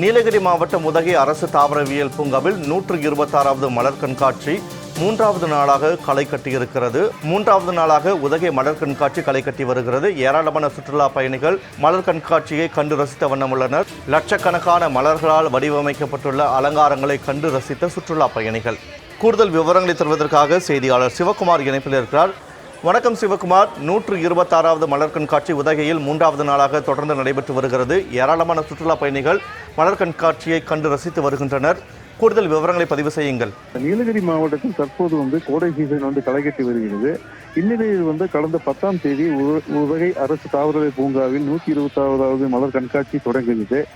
நீலகிரி மாவட்டம் உதகை அரசு தாவரவியல் பூங்காவில் நூற்று இருபத்தாறாவது மலர் கண்காட்சி மூன்றாவது நாளாக களை கட்டியிருக்கிறது. மூன்றாவது நாளாக உதகை மலர் கண்காட்சி களை கட்டி வருகிறது. ஏராளமான சுற்றுலா பயணிகள் மலர் கண்காட்சியை கண்டு ரசித்த வண்ணம் உள்ளனர். லட்சக்கணக்கான மலர்களால் வடிவமைக்கப்பட்டுள்ள அலங்காரங்களை கண்டு ரசித்த சுற்றுலா பயணிகள். கூடுதல் விவரங்களை தருவதற்காக செய்தியாளர் சிவகுமார் இணைப்பில் இருக்கிறார். வணக்கம் சிவகுமார். நூற்று இருபத்தாறாவது மலர் கண்காட்சி உதகையில் மூன்றாவது நாளாக தொடர்ந்து நடைபெற்று வருகிறது. ஏராளமான சுற்றுலா பயணிகள் மலர் கண்காட்சியை கண்டு ரசித்து வருகின்றனர். கூடுதல் விவரங்களை பதிவு செய்யுங்கள். நீலகிரி மாவட்டத்தில் தற்போது வந்து கோடை சீசன் வந்து களைகட்டி வருகிறது. இந்நிலையில் வந்து கடந்த பத்தாம் தேதி உ- உதகை அரசு தாவரவியல் பூங்காவில் நூற்றி இருபத்தாவதாவது மலர் கண்காட்சி தொடங்குகிறது.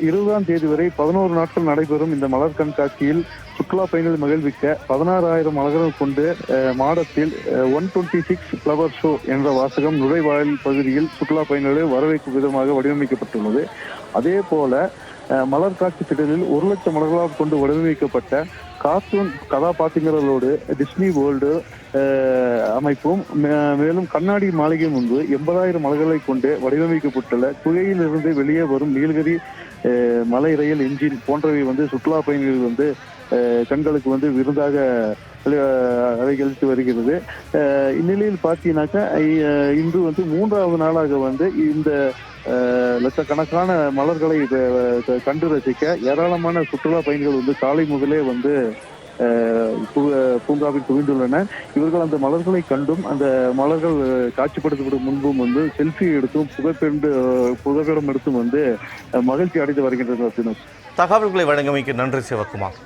இருபதாம் தேதி வரை பதினோரு நாட்கள் நடைபெறும் இந்த மலர் கண்காட்சியில் சுற்றுலா பயணிகள் மகிழ்விக்க பதினாறாயிரம் மலர்கள் கொண்டு மாடத்தில் one twenty six flower show என்ற வாசகம் நுழைவாயில் பகுதியில் சுற்றுலா பயணிகளை வரவேற்கும் விதமாக வடிவமைக்கப்பட்டுள்ளது. அதே போல மலர் காட்சி திடலில் ஒரு லட்சம் மலர்களால் கொண்டு வடிவமைக்கப்பட்ட கார்ட்டூன் கதாபாத்திரங்களோடு டிஸ்னி வேர்ல்டு அமைப்பும் மே- மேலும் கண்ணாடி மாளிகை முன்பு எண்பதாயிரம் மலர்களை கொண்டு வடிவமைக்கப்பட்டுள்ள குகையிலிருந்து வெளியே வரும் நீலகிரி மலை ரயில் என்ஜின் போன்றவை வந்து சுற்றுலா பயணிகள் வந்து கண்களுக்கு வந்து விருந்தாக அலைகழித்து வருகிறது. இந்நிலையில் பார்த்தீங்கன்னாக்கா இன்று வந்து மூன்றாவது நாளாக வந்து இந்த லட்சக்கணக்கான மலர்களை கண்டு ரசிக்க ஏராளமான சுற்றுலா பயணிகள் வந்து காலை முதலே வந்து பூ- பூங்காவில் குவிந்துள்ளன இவர்கள் அந்த மலர்களை கண்டும் அந்த மலர்கள் காட்சிப்படுத்தப்படும் முன்பும் வந்து செல்ஃபி எடுத்தும் புகைப்பெண்டு புகைப்படம் எடுத்தும் வந்து மகிழ்ச்சி அடைந்து வருகின்றனர் தகவல்களை வழங்கமைக்கு நன்றி சிவகுமார்.